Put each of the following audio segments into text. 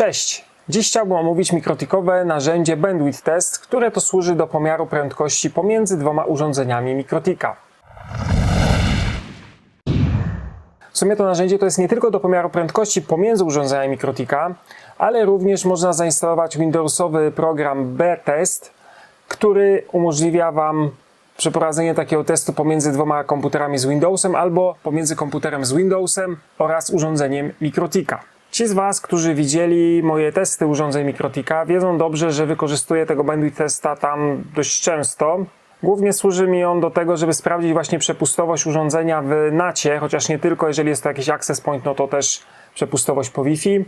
Cześć! Dziś chciałbym omówić mikrotikowe narzędzie Bandwidth Test, które to służy do pomiaru prędkości pomiędzy dwoma urządzeniami mikrotika. W sumie to narzędzie to jest nie tylko do pomiaru prędkości pomiędzy urządzeniami mikrotika, ale również można zainstalować Windowsowy program B-Test, który umożliwia Wam przeprowadzenie takiego testu pomiędzy dwoma komputerami z Windowsem albo pomiędzy komputerem z Windowsem oraz urządzeniem mikrotika. Ci z Was, którzy widzieli moje testy urządzeń mikrotika, wiedzą dobrze, że wykorzystuję tego bandwidth testa tam dość często. Głównie służy mi on do tego, żeby sprawdzić właśnie przepustowość urządzenia w nacie, chociaż nie tylko, jeżeli jest to jakiś access point, no to też przepustowość po Wi-Fi.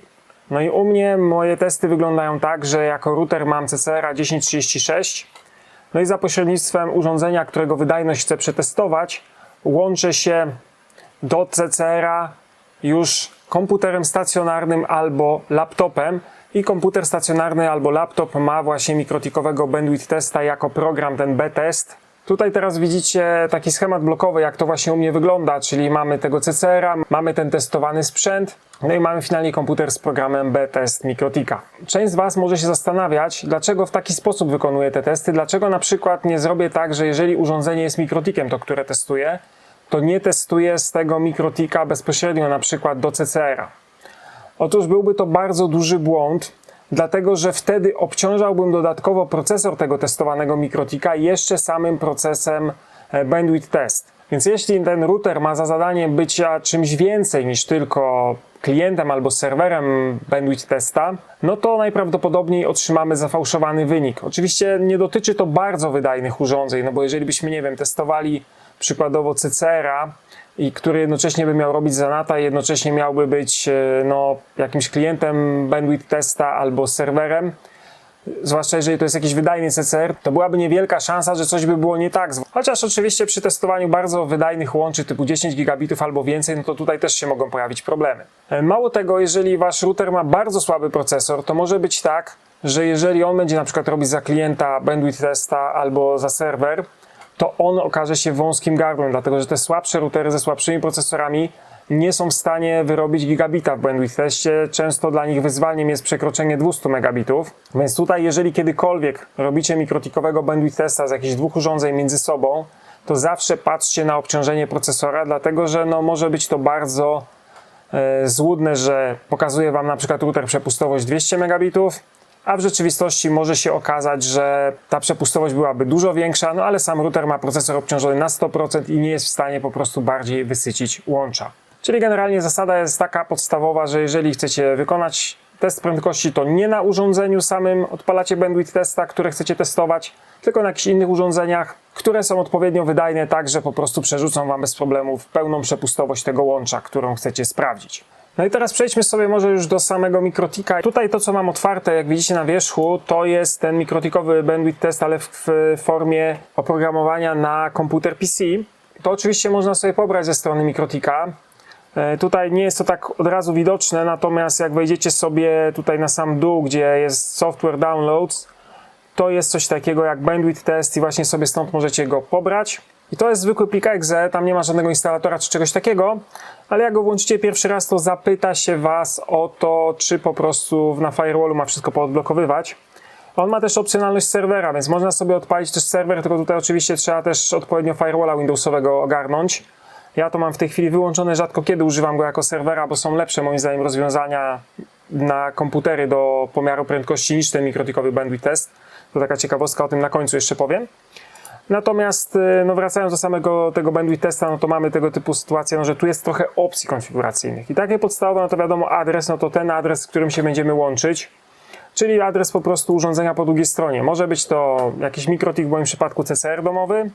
No i u mnie moje testy wyglądają tak, że jako router mam CCRA 1036, no i za pośrednictwem urządzenia, którego wydajność chcę przetestować, łączę się do CCRA już komputerem stacjonarnym albo laptopem i komputer stacjonarny albo laptop ma właśnie mikrotikowego bandwidth testa jako program ten B-test. Tutaj teraz widzicie taki schemat blokowy, jak to właśnie u mnie wygląda, czyli mamy tego CCR-a, mamy ten testowany sprzęt, no i mamy finalnie komputer z programem B-test mikrotika. Część z Was może się zastanawiać, dlaczego w taki sposób wykonuję te testy, dlaczego na przykład nie zrobię tak, że jeżeli urządzenie jest mikrotikiem, to które testuję, to nie testuję z tego mikrotika bezpośrednio na przykład do CCR-a. Otóż byłby to bardzo duży błąd, dlatego że wtedy obciążałbym dodatkowo procesor tego testowanego mikrotika jeszcze samym procesem e, bandwidth test. Więc jeśli ten router ma za zadanie bycia czymś więcej niż tylko klientem albo serwerem bandwidth testa, no to najprawdopodobniej otrzymamy zafałszowany wynik. Oczywiście nie dotyczy to bardzo wydajnych urządzeń, no bo jeżeli byśmy, nie wiem, testowali przykładowo CCR-a, i który jednocześnie by miał robić Zanata i jednocześnie miałby być e, no, jakimś klientem bandwidth testa albo serwerem, zwłaszcza jeżeli to jest jakiś wydajny CCR, to byłaby niewielka szansa, że coś by było nie tak. Chociaż oczywiście przy testowaniu bardzo wydajnych łączy typu 10 gigabitów albo więcej, no to tutaj też się mogą pojawić problemy. E, Mało tego, jeżeli wasz router ma bardzo słaby procesor, to może być tak, że jeżeli on będzie na przykład robić za klienta bandwidth testa albo za serwer, to on okaże się wąskim gardłem, dlatego że te słabsze routery ze słabszymi procesorami nie są w stanie wyrobić gigabita w bandwidth teście. Często dla nich wyzwaniem jest przekroczenie 200 megabitów. Więc tutaj, jeżeli kiedykolwiek robicie mikrotikowego bandwidth testa z jakichś dwóch urządzeń między sobą, to zawsze patrzcie na obciążenie procesora, dlatego że no, może być to bardzo e, złudne, że pokazuje Wam na przykład router przepustowość 200 megabitów, a w rzeczywistości może się okazać, że ta przepustowość byłaby dużo większa, no ale sam router ma procesor obciążony na 100% i nie jest w stanie po prostu bardziej wysycić łącza. Czyli generalnie zasada jest taka podstawowa, że jeżeli chcecie wykonać test prędkości, to nie na urządzeniu samym odpalacie bandwidth testa, które chcecie testować, tylko na jakichś innych urządzeniach, które są odpowiednio wydajne, tak że po prostu przerzucą Wam bez problemów pełną przepustowość tego łącza, którą chcecie sprawdzić. No i teraz przejdźmy sobie może już do samego mikrotika. Tutaj to, co mam otwarte, jak widzicie na wierzchu, to jest ten mikrotikowy bandwidth test, ale w formie oprogramowania na komputer PC. To oczywiście można sobie pobrać ze strony mikrotika. E, Tutaj nie jest to tak od razu widoczne, natomiast jak wejdziecie sobie tutaj na sam dół, gdzie jest software downloads, to jest coś takiego jak bandwidth test i właśnie sobie stąd możecie go pobrać. I to jest zwykły plik exe, tam nie ma żadnego instalatora czy czegoś takiego, ale jak go włączycie pierwszy raz, to zapyta się Was o to, czy po prostu na firewallu ma wszystko poodblokowywać. On ma też opcjonalność serwera, więc można sobie odpalić też serwer, tylko tutaj oczywiście trzeba też odpowiednio firewalla Windowsowego ogarnąć. Ja to mam w tej chwili wyłączone, rzadko kiedy używam go jako serwera, bo są lepsze moim zdaniem rozwiązania na komputery do pomiaru prędkości niż ten mikrotikowy bandwidth test. To taka ciekawostka, o tym na końcu jeszcze powiem. Natomiast y, no wracając do samego tego bandwidth testa, no to mamy tego typu sytuację, no, że tu jest trochę opcji konfiguracyjnych. I takie podstawowe, no to wiadomo adres, no to ten adres, z którym się będziemy łączyć, czyli adres po prostu urządzenia po drugiej stronie. Może być to jakiś mikrotik, w moim przypadku CCR domowy,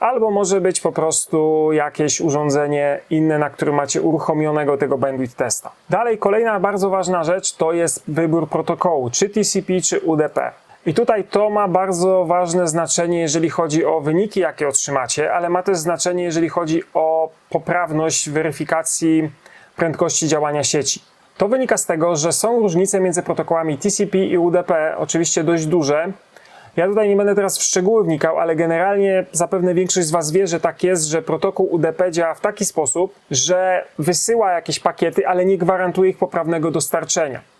albo może być po prostu jakieś urządzenie inne, na którym macie uruchomionego tego bandwidth testa. Dalej, kolejna bardzo ważna rzecz to jest wybór protokołu, czy TCP, czy UDP. I tutaj to ma bardzo ważne znaczenie, jeżeli chodzi o wyniki, jakie otrzymacie, ale ma też znaczenie, jeżeli chodzi o poprawność weryfikacji prędkości działania sieci. To wynika z tego, że są różnice między protokołami TCP i UDP, oczywiście dość duże. Ja tutaj nie będę teraz w szczegóły wnikał, ale generalnie zapewne większość z Was wie, że tak jest, że protokół UDP działa w taki sposób, że wysyła jakieś pakiety, ale nie gwarantuje ich poprawnego dostarczenia.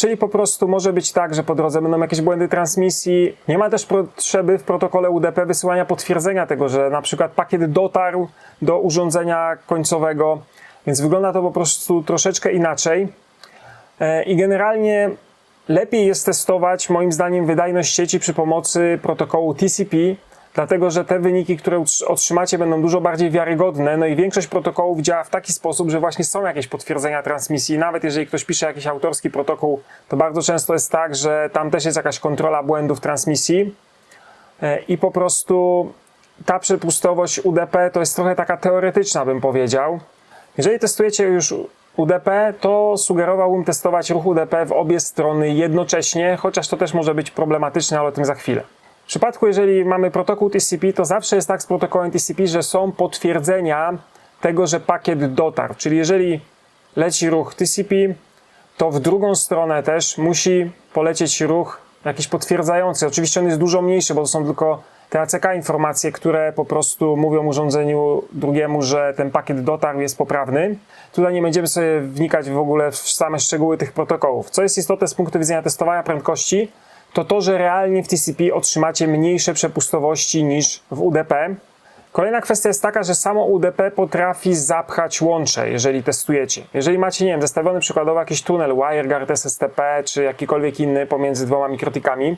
Czyli po prostu może być tak, że po drodze będą jakieś błędy transmisji. Nie ma też potrzeby w protokole UDP wysyłania potwierdzenia tego, że na przykład pakiet dotarł do urządzenia końcowego, więc wygląda to po prostu troszeczkę inaczej. E, I generalnie lepiej jest testować, moim zdaniem, wydajność sieci przy pomocy protokołu TCP, dlatego że te wyniki, które otrzymacie, będą dużo bardziej wiarygodne. No i większość protokołów działa w taki sposób, że właśnie są jakieś potwierdzenia transmisji. Nawet jeżeli ktoś pisze jakiś autorski protokół, to bardzo często jest tak, że tam też jest jakaś kontrola błędów transmisji e, i po prostu ta przepustowość UDP to jest trochę taka teoretyczna, bym powiedział. Jeżeli testujecie już UDP, to sugerowałbym testować ruch UDP w obie strony jednocześnie, chociaż to też może być problematyczne, ale o tym za chwilę. W przypadku, jeżeli mamy protokół TCP, to zawsze jest tak z protokołem TCP, że są potwierdzenia tego, że pakiet dotarł. Czyli jeżeli leci ruch TCP, to w drugą stronę też musi polecieć ruch jakiś potwierdzający. Oczywiście on jest dużo mniejszy, bo to są tylko te ACK informacje, które po prostu mówią urządzeniu drugiemu, że ten pakiet dotarł, jest poprawny. Tutaj nie będziemy sobie wnikać w ogóle w same szczegóły tych protokołów. Co jest istotne z punktu widzenia testowania prędkości, to to, że realnie w TCP otrzymacie mniejsze przepustowości niż w UDP. Kolejna kwestia jest taka, że samo UDP potrafi zapchać łącze, jeżeli testujecie. Jeżeli macie, nie wiem, zestawiony przykładowo jakiś tunel WireGuard SSTP czy jakikolwiek inny pomiędzy dwoma mikrotikami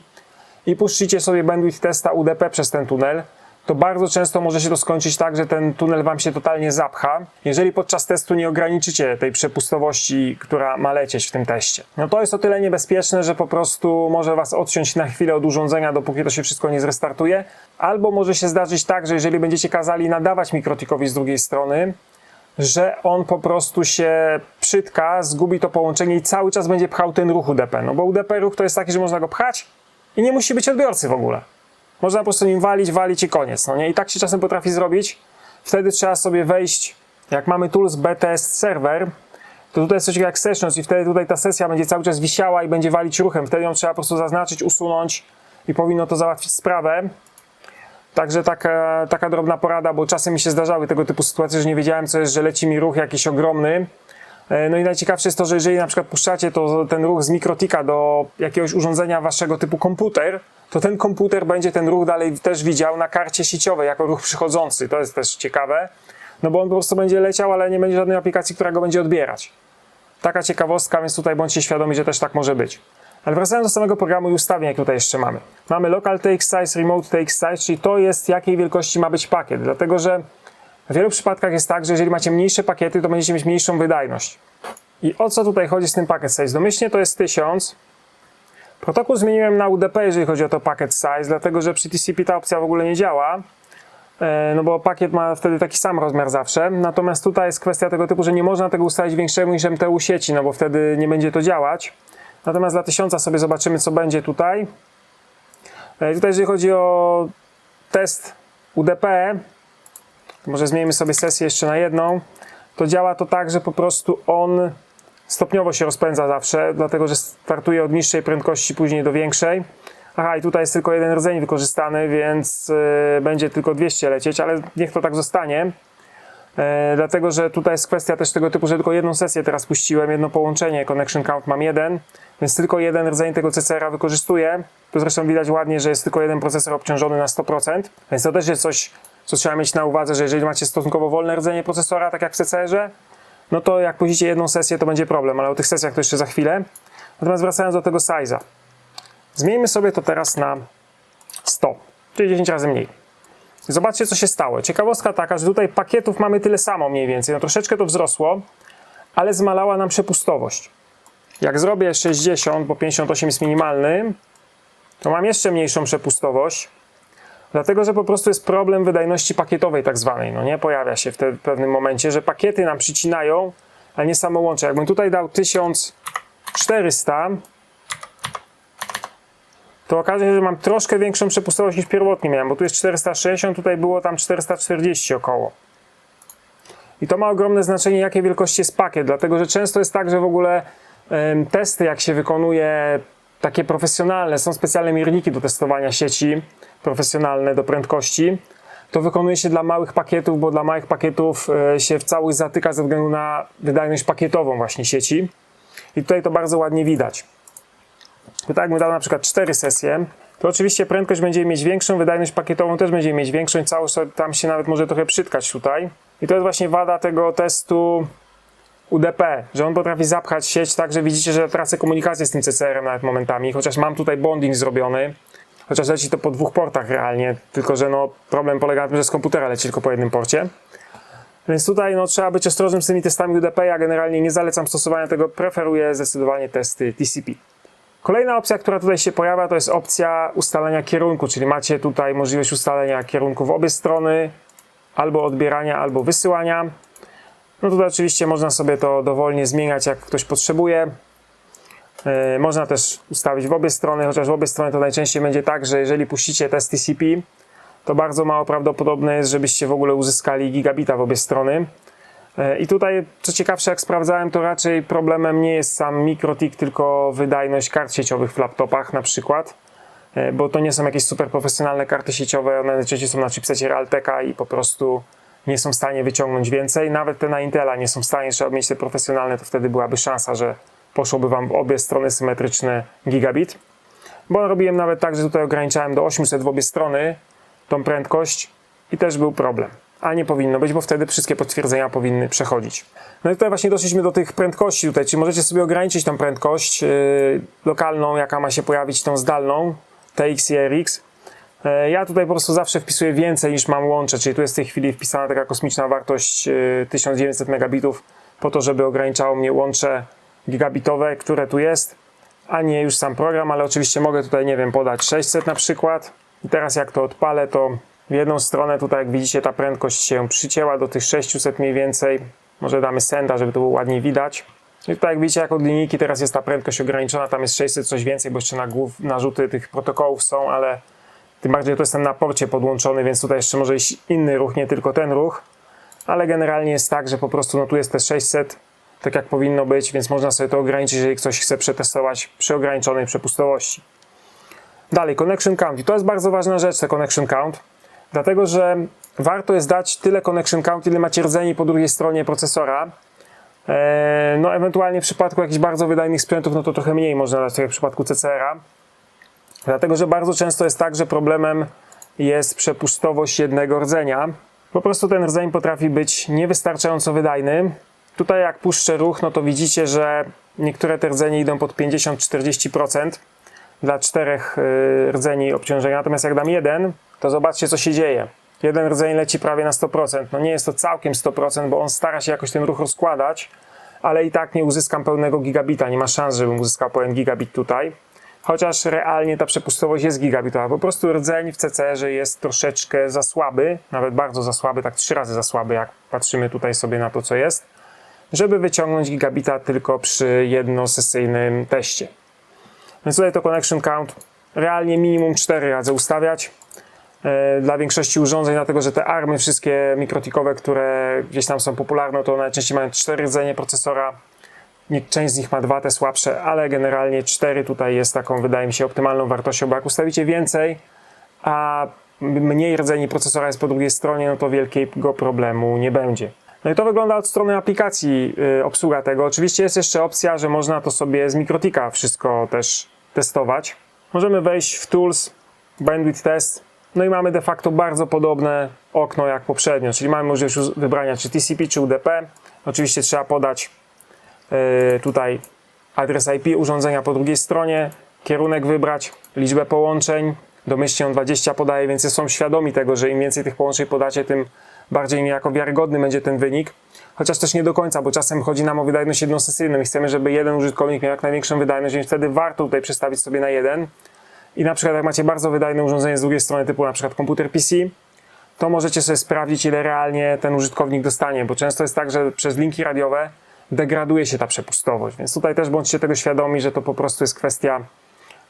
i puścicie sobie bandwidth testa UDP przez ten tunel, to bardzo często może się to skończyć tak, że ten tunel Wam się totalnie zapcha, jeżeli podczas testu nie ograniczycie tej przepustowości, która ma lecieć w tym teście. No to jest o tyle niebezpieczne, że po prostu może Was odciąć na chwilę od urządzenia, dopóki to się wszystko nie zrestartuje, albo może się zdarzyć tak, że jeżeli będziecie kazali nadawać mikrotikowi z drugiej strony, że on po prostu się przytka, zgubi to połączenie i cały czas będzie pchał ten ruch UDP. No bo UDP ruch to jest taki, że można go pchać i nie musi być odbiorcy w ogóle. Można po prostu nim walić, walić i koniec. No nie? I tak się czasem potrafi zrobić. Wtedy trzeba sobie wejść, jak mamy tools btest server, to tutaj jest coś jak sessions i wtedy tutaj ta sesja będzie cały czas wisiała i będzie walić ruchem. Wtedy ją trzeba po prostu zaznaczyć, usunąć i powinno to załatwić sprawę. Także taka, taka drobna porada, bo czasem mi się zdarzały tego typu sytuacje, że nie wiedziałem co jest, że leci mi ruch jakiś ogromny. E, no i najciekawsze jest to, że jeżeli na przykład puszczacie to, ten ruch z mikrotika do jakiegoś urządzenia waszego typu komputer, to ten komputer będzie ten ruch dalej też widział na karcie sieciowej jako ruch przychodzący. To jest też ciekawe, no bo on po prostu będzie leciał, ale nie będzie żadnej aplikacji, która go będzie odbierać. Taka ciekawostka, więc tutaj bądźcie świadomi, że też tak może być. Ale wracając do samego programu i ustawień, jak tutaj jeszcze mamy. Mamy local take size, remote take size, czyli to jest jakiej wielkości ma być pakiet, dlatego że w wielu przypadkach jest tak, że jeżeli macie mniejsze pakiety, to będziecie mieć mniejszą wydajność. I o co tutaj chodzi z tym pakiet size? Domyślnie to jest 1000, Protokół zmieniłem na UDP, jeżeli chodzi o to packet size, dlatego że przy TCP ta opcja w ogóle nie działa. E, no bo pakiet ma wtedy taki sam rozmiar zawsze. Natomiast tutaj jest kwestia tego typu, że nie można tego ustalić większego niż MTU sieci, no bo wtedy nie będzie to działać. Natomiast dla tysiąca sobie zobaczymy, co będzie tutaj. E, tutaj, jeżeli chodzi o test UDP, może zmienimy sobie sesję jeszcze na jedną, to działa to tak, że po prostu on stopniowo się rozpędza zawsze, dlatego że startuje od niższej prędkości później do większej. Aha, i tutaj jest tylko jeden rdzeń wykorzystany, więc yy, będzie tylko 200 lecieć, ale niech to tak zostanie. Yy, dlatego, że tutaj jest kwestia też tego typu, że tylko jedną sesję teraz puściłem, jedno połączenie, connection count mam jeden, więc tylko jeden rdzeń tego CCR-a wykorzystuję. Tu zresztą widać ładnie, że jest tylko jeden procesor obciążony na 100%, więc to też jest coś, co trzeba mieć na uwadze, że jeżeli macie stosunkowo wolne rdzenie procesora, tak jak w CCR-ze, no to jak puścicie jedną sesję, to będzie problem, ale o tych sesjach to jeszcze za chwilę. Natomiast wracając do tego size'a. Zmieńmy sobie to teraz na 100, czyli 10 razy mniej. Zobaczcie, co się stało. Ciekawostka taka, że tutaj pakietów mamy tyle samo mniej więcej. No troszeczkę to wzrosło, ale zmalała nam przepustowość. Jak zrobię 60, bo 58 jest minimalny, to mam jeszcze mniejszą przepustowość. Dlatego, że po prostu jest problem wydajności pakietowej tak zwanej, no nie? Pojawia się w, te, pewnym momencie, że pakiety nam przycinają, a nie samo łącze. Jakbym tutaj dał 1400, to okaże się, że mam troszkę większą przepustowość niż pierwotnie miałem, bo tu jest 460, tutaj było tam 440 około. I to ma ogromne znaczenie, jakiej wielkości jest pakiet, dlatego że często jest tak, że w ogóle ym, testy, jak się wykonuje takie profesjonalne, są specjalne mierniki do testowania sieci, profesjonalne do prędkości, to wykonuje się dla małych pakietów, bo dla małych pakietów e, się w całość zatyka ze względu na wydajność pakietową właśnie sieci. I tutaj to bardzo ładnie widać. Tak bym dał na przykład 4 sesje, to oczywiście prędkość będzie mieć większą, wydajność pakietową też będzie mieć większą całość tam się nawet może trochę przytkać tutaj. I to jest właśnie wada tego testu UDP, że on potrafi zapchać sieć tak, że widzicie, że tracę komunikację z tym CCR-em nawet momentami, chociaż mam tutaj bonding zrobiony, chociaż leci to po dwóch portach realnie, tylko że no problem polega na tym, że z komputera leci tylko po jednym porcie. Więc tutaj no, trzeba być ostrożnym z tymi testami UDP. Ja generalnie nie zalecam stosowania tego, preferuję zdecydowanie testy TCP. Kolejna opcja, która tutaj się pojawia, to jest opcja ustalenia kierunku, czyli macie tutaj możliwość ustalenia kierunku w obie strony, albo odbierania, albo wysyłania. No tutaj oczywiście można sobie to dowolnie zmieniać, jak ktoś potrzebuje. Yy, można też ustawić w obie strony, chociaż w obie strony to najczęściej będzie tak, że jeżeli puścicie test TCP, to bardzo mało prawdopodobne jest, żebyście w ogóle uzyskali gigabita w obie strony. E, I tutaj, co ciekawsze, jak sprawdzałem, to raczej problemem nie jest sam MikroTik, tylko wydajność kart sieciowych w laptopach na przykład, e, bo to nie są jakieś super profesjonalne karty sieciowe, one najczęściej są na chipsecie Realteka i po prostu nie są w stanie wyciągnąć więcej. Nawet te na Intela nie są w stanie, trzeba mieć te profesjonalne, to wtedy byłaby szansa, że poszłoby Wam w obie strony symetryczne gigabit. Bo robiłem nawet tak, że tutaj ograniczałem do 800 w obie strony tą prędkość i też był problem a nie powinno być, bo wtedy wszystkie potwierdzenia powinny przechodzić. No i tutaj właśnie doszliśmy do tych prędkości tutaj, czyli możecie sobie ograniczyć tą prędkość yy, lokalną, jaka ma się pojawić, tą zdalną, TX i RX. Yy, ja tutaj po prostu zawsze wpisuję więcej niż mam łącze, czyli tu jest w tej chwili wpisana taka kosmiczna wartość yy, 1900 megabitów po to, żeby ograniczało mnie łącze gigabitowe, które tu jest, a nie już sam program, ale oczywiście mogę tutaj, nie wiem, podać 600 na przykład. I teraz jak to odpalę, to w jedną stronę tutaj, jak widzicie, ta prędkość się przycięła do tych 600 mniej więcej. Może damy senda, żeby to było ładniej widać. I tutaj jak widzicie, jak od linijki teraz jest ta prędkość ograniczona, tam jest 600 coś więcej, bo jeszcze na głów, narzuty tych protokołów są, ale tym bardziej to jestem na porcie podłączony, więc tutaj jeszcze może iść inny ruch, nie tylko ten ruch. Ale generalnie jest tak, że po prostu no tu jest te 600, tak jak powinno być, więc można sobie to ograniczyć, jeżeli ktoś chce przetestować przy ograniczonej przepustowości. Dalej, connection count. I to jest bardzo ważna rzecz, te connection count Dlatego, że warto jest dać tyle connection count, ile macie rdzeni po drugiej stronie procesora. E, no, ewentualnie w przypadku jakichś bardzo wydajnych sprzętów, no to trochę mniej można dać, tak jak w przypadku CCR-a. Dlatego, że bardzo często jest tak, że problemem jest przepustowość jednego rdzenia. Po prostu ten rdzeń potrafi być niewystarczająco wydajny. Tutaj jak puszczę ruch, no to widzicie, że niektóre te rdzenie idą pod 50-40% dla czterech y, rdzeni obciążenia. Natomiast jak dam jeden, to zobaczcie, co się dzieje. Jeden rdzeń leci prawie na 100%. No nie jest to całkiem 100%, bo on stara się jakoś ten ruch rozkładać, ale i tak nie uzyskam pełnego gigabita. Nie ma szans, żebym uzyskał pełen gigabit tutaj. Chociaż realnie ta przepustowość jest gigabitowa. Po prostu rdzeń w CCR jest troszeczkę za słaby, nawet bardzo za słaby, tak trzy razy za słaby, jak patrzymy tutaj sobie na to, co jest, żeby wyciągnąć gigabita tylko przy jednosesyjnym teście. Więc tutaj to connection count realnie minimum 4 razy ustawiać. E, dla większości urządzeń, dlatego że te army wszystkie mikrotikowe, które gdzieś tam są popularne, to najczęściej mają 4 rdzenie procesora. Część z nich ma dwa, te słabsze, ale generalnie 4 tutaj jest taką, wydaje mi się, optymalną wartością, bo jak ustawicie więcej, a mniej rdzeni procesora jest po drugiej stronie, no to wielkiego problemu nie będzie. No i to wygląda od strony aplikacji y, obsługa tego. Oczywiście jest jeszcze opcja, że można to sobie z Mikrotika wszystko też testować. Możemy wejść w Tools, Bandwidth Test, no i mamy de facto bardzo podobne okno jak poprzednio, czyli mamy możliwość wybrania czy TCP, czy UDP. Oczywiście trzeba podać yy, tutaj adres IP urządzenia po drugiej stronie, kierunek wybrać, liczbę połączeń, domyślnie on 20 podaje, więc są świadomi tego, że im więcej tych połączeń podacie, tym bardziej niejako wiarygodny będzie ten wynik. Chociaż też nie do końca, bo czasem chodzi nam o wydajność jednosesyjną i chcemy, żeby jeden użytkownik miał jak największą wydajność, więc wtedy warto tutaj przestawić sobie na jeden. I na przykład jak macie bardzo wydajne urządzenie z drugiej strony, typu na przykład komputer PC, to możecie sobie sprawdzić, ile realnie ten użytkownik dostanie, bo często jest tak, że przez linki radiowe degraduje się ta przepustowość, więc tutaj też bądźcie tego świadomi, że to po prostu jest kwestia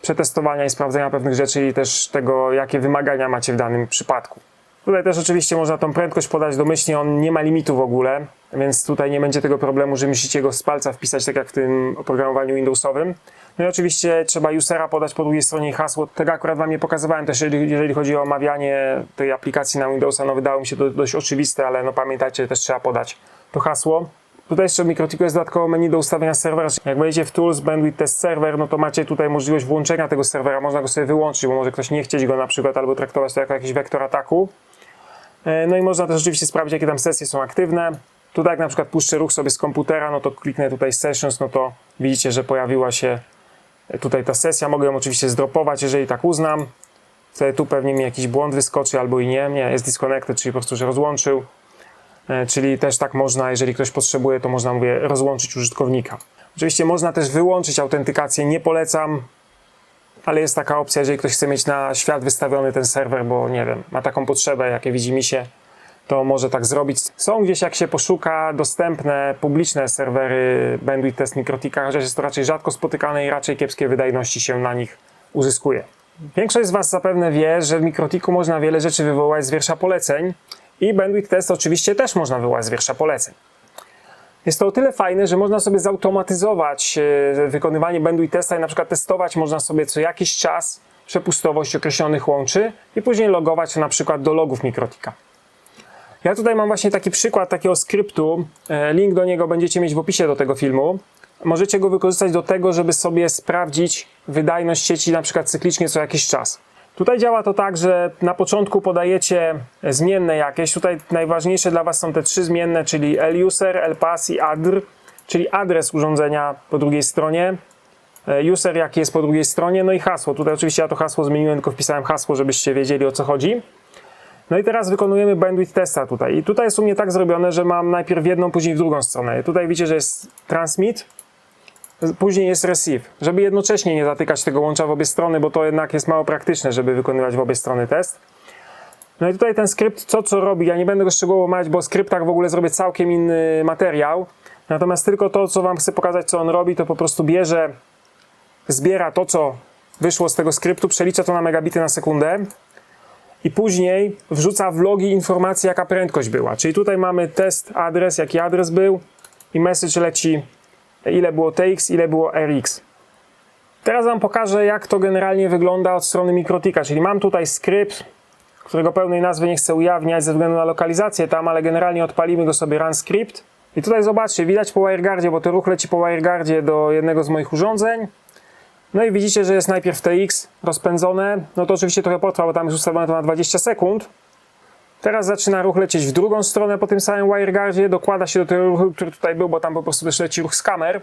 przetestowania i sprawdzenia pewnych rzeczy i też tego, jakie wymagania macie w danym przypadku. Tutaj też oczywiście można tą prędkość podać domyślnie, on nie ma limitu w ogóle, więc tutaj nie będzie tego problemu, że musicie go z palca wpisać, tak jak w tym oprogramowaniu Windowsowym. No i oczywiście trzeba usera podać po drugiej stronie hasło. Tego akurat Wam nie pokazywałem też, jeżeli chodzi o omawianie tej aplikacji na Windowsa, no wydało mi się to dość oczywiste, ale no pamiętajcie, też trzeba podać to hasło. Tutaj jeszcze w Mikrotiku jest dodatkowo menu do ustawienia serwera. Jak wejdziecie w Tools, Bandwidth Test Server, no to macie tutaj możliwość włączenia tego serwera. Można go sobie wyłączyć, bo może ktoś nie chcieć go na przykład albo traktować to jako jakiś wektor ataku. E, No i można też rzeczywiście sprawdzić, jakie tam sesje są aktywne. Tutaj jak na przykład puszczę ruch sobie z komputera, no to kliknę tutaj Sessions, no to widzicie, że pojawiła się tutaj ta sesja. Mogę ją oczywiście zdropować, jeżeli tak uznam. Wtedy tu pewnie mi jakiś błąd wyskoczy albo i nie. Nie, jest disconnected, czyli po prostu się rozłączył. E, Czyli też tak można, jeżeli ktoś potrzebuje, to można, mówię, rozłączyć użytkownika. Oczywiście można też wyłączyć autentykację, nie polecam, ale jest taka opcja, jeżeli ktoś chce mieć na świat wystawiony ten serwer, bo nie wiem, ma taką potrzebę, jakie widzi mi się, to może tak zrobić. Są gdzieś, jak się poszuka, dostępne publiczne serwery Bandwidth Test Mikrotika, chociaż jest to raczej rzadko spotykane i raczej kiepskie wydajności się na nich uzyskuje. Większość z Was zapewne wie, że w Mikrotiku można wiele rzeczy wywołać z wiersza poleceń i Bandwidth Test oczywiście też można wywołać z wiersza poleceń. Jest to o tyle fajne, że można sobie zautomatyzować e, wykonywanie bandwidth testa i na przykład testować można sobie co jakiś czas przepustowość określonych łączy i później logować na przykład do logów Mikrotika. Ja tutaj mam właśnie taki przykład takiego skryptu. E, Link do niego będziecie mieć w opisie do tego filmu. Możecie go wykorzystać do tego, żeby sobie sprawdzić wydajność sieci na przykład cyklicznie co jakiś czas. Tutaj działa to tak, że na początku podajecie zmienne jakieś. Tutaj najważniejsze dla Was są te trzy zmienne, czyli luser, lpass i adr, czyli adres urządzenia po drugiej stronie, e, user jaki jest po drugiej stronie, no i hasło. Tutaj oczywiście ja to hasło zmieniłem, tylko wpisałem hasło, żebyście wiedzieli o co chodzi. No i teraz wykonujemy bandwidth testa tutaj. I tutaj jest u mnie tak zrobione, że mam najpierw jedną, później w drugą stronę. Tutaj widzicie, że jest transmit, później jest receive, żeby jednocześnie nie zatykać tego łącza w obie strony, bo to jednak jest mało praktyczne, żeby wykonywać w obie strony test. No i tutaj ten skrypt, co co robi, ja nie będę go szczegółowo omawiać, bo o skryptach w ogóle zrobię całkiem inny materiał. Natomiast tylko to, co Wam chcę pokazać, co on robi, to po prostu bierze, zbiera to, co wyszło z tego skryptu, przelicza to na megabity na sekundę i później wrzuca w logi informację, jaka prędkość była. Czyli tutaj mamy test adres, jaki adres był i message leci, ile było TX, ile było RX. Teraz Wam pokażę, jak to generalnie wygląda od strony Mikrotika, czyli mam tutaj skrypt, którego pełnej nazwy nie chcę ujawniać ze względu na lokalizację tam, ale generalnie odpalimy go sobie run script. I tutaj zobaczcie, widać po WireGuardzie, bo ten ruch leci po WireGuardzie do jednego z moich urządzeń. No i widzicie, że jest najpierw TX rozpędzone. No to oczywiście trochę potrwa, bo tam jest ustawione to na 20 sekund. Teraz zaczyna ruch lecieć w drugą stronę po tym samym WireGuardzie. Dokłada się do tego ruchu, który tutaj był, bo tam po prostu też leci ruch z kamer.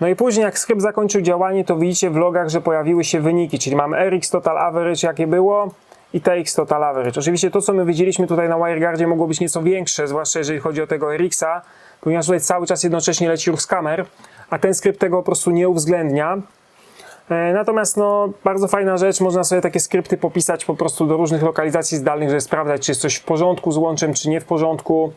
No i później jak skrypt zakończył działanie, to widzicie w logach, że pojawiły się wyniki, czyli mamy RX Total Average, jakie było i TX Total Average. Oczywiście to, co my widzieliśmy tutaj na WireGuardzie mogło być nieco większe, zwłaszcza jeżeli chodzi o tego RX-a, ponieważ tutaj cały czas jednocześnie leci ruch z kamer, a ten skrypt tego po prostu nie uwzględnia. E, Natomiast no, bardzo fajna rzecz, można sobie takie skrypty popisać po prostu do różnych lokalizacji zdalnych, żeby sprawdzać, czy jest coś w porządku z łączem, czy nie w porządku.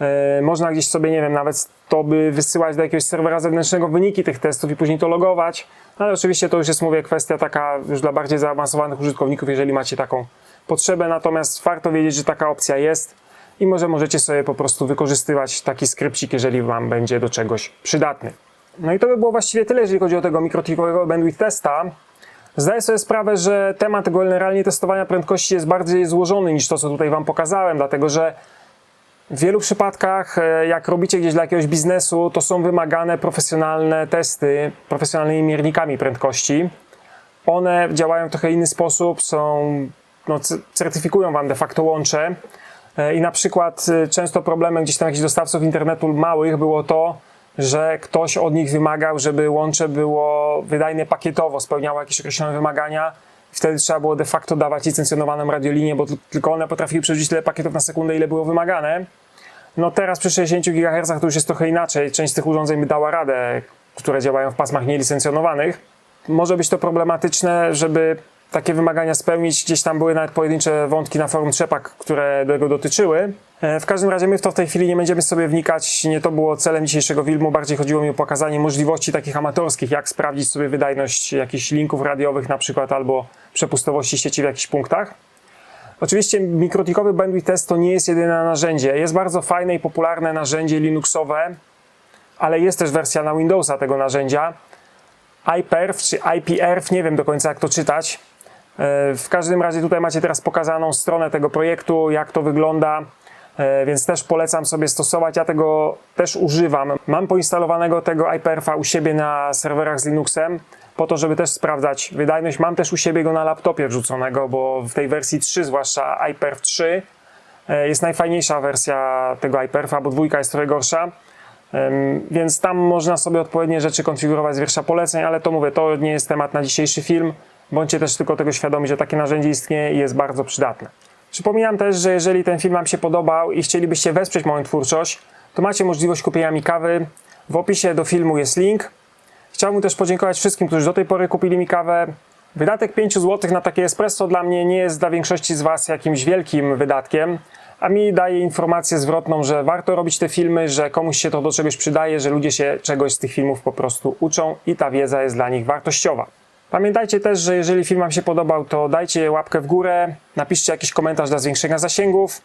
E, Można gdzieś sobie, nie wiem, nawet to by wysyłać do jakiegoś serwera zewnętrznego wyniki tych testów i później to logować. Ale oczywiście to już jest, mówię, kwestia taka już dla bardziej zaawansowanych użytkowników, jeżeli macie taką potrzebę. Natomiast warto wiedzieć, że taka opcja jest i może możecie sobie po prostu wykorzystywać taki skrypcik, jeżeli Wam będzie do czegoś przydatny. No i to by było właściwie tyle, jeżeli chodzi o tego mikrotikowego bandwidth testa. Zdaję sobie sprawę, że temat generalnie testowania prędkości jest bardziej złożony niż to, co tutaj Wam pokazałem, dlatego że w wielu przypadkach, e, jak robicie gdzieś dla jakiegoś biznesu, to są wymagane profesjonalne testy profesjonalnymi miernikami prędkości. One działają w trochę inny sposób, są, no, certyfikują Wam de facto łącze. E, I na przykład e, często problemem gdzieś tam jakichś dostawców internetu małych było to, że ktoś od nich wymagał, żeby łącze było wydajne pakietowo, spełniało jakieś określone wymagania. Wtedy trzeba było de facto dawać licencjonowaną radiolinię, bo tylko one potrafiły przerzucić tyle pakietów na sekundę, ile było wymagane. No teraz przy 60 GHz to już jest trochę inaczej. Część z tych urządzeń by dała radę, które działają w pasmach nielicencjonowanych. Może być to problematyczne, żeby takie wymagania spełnić. Gdzieś tam były nawet pojedyncze wątki na forum Trzepak, które tego dotyczyły. E, W każdym razie my w to w tej chwili nie będziemy sobie wnikać. Nie to było celem dzisiejszego filmu. Bardziej chodziło mi o pokazanie możliwości takich amatorskich, jak sprawdzić sobie wydajność jakichś linków radiowych na przykład albo przepustowości sieci w jakichś punktach. Oczywiście mikrotikowy bandwidth test to nie jest jedyne narzędzie. Jest bardzo fajne i popularne narzędzie Linuxowe, ale jest też wersja na Windowsa tego narzędzia. iPerf czy IPRF, nie wiem do końca jak to czytać. E, W każdym razie tutaj macie teraz pokazaną stronę tego projektu, jak to wygląda. e, więc też polecam sobie stosować. Ja tego też używam. Mam poinstalowanego tego iPerfa u siebie na serwerach z Linuxem, po to, żeby też sprawdzać wydajność. Mam też u siebie go na laptopie wrzuconego, bo w tej wersji 3, zwłaszcza iPerf 3, e, jest najfajniejsza wersja tego iPerfa, bo dwójka jest trochę gorsza. Więc tam można sobie odpowiednie rzeczy konfigurować z wiersza poleceń, ale to mówię, to nie jest temat na dzisiejszy film. Bądźcie też tylko tego świadomi, że takie narzędzie istnieje i jest bardzo przydatne. Przypominam też, że jeżeli ten film Wam się podobał i chcielibyście wesprzeć moją twórczość, to macie możliwość kupienia mi kawy. W opisie do filmu jest link. Chciałbym też podziękować wszystkim, którzy do tej pory kupili mi kawę. Wydatek 5 zł na takie espresso dla mnie nie jest dla większości z Was jakimś wielkim wydatkiem, a mi daje informację zwrotną, że warto robić te filmy, że komuś się to do czegoś przydaje, że ludzie się czegoś z tych filmów po prostu uczą i ta wiedza jest dla nich wartościowa. Pamiętajcie też, że jeżeli film Wam się podobał, to dajcie łapkę w górę, napiszcie jakiś komentarz dla zwiększenia zasięgów.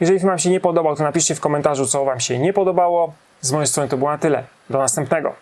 Jeżeli film Wam się nie podobał, to napiszcie w komentarzu, co Wam się nie podobało. Z mojej strony to było na tyle. Do następnego.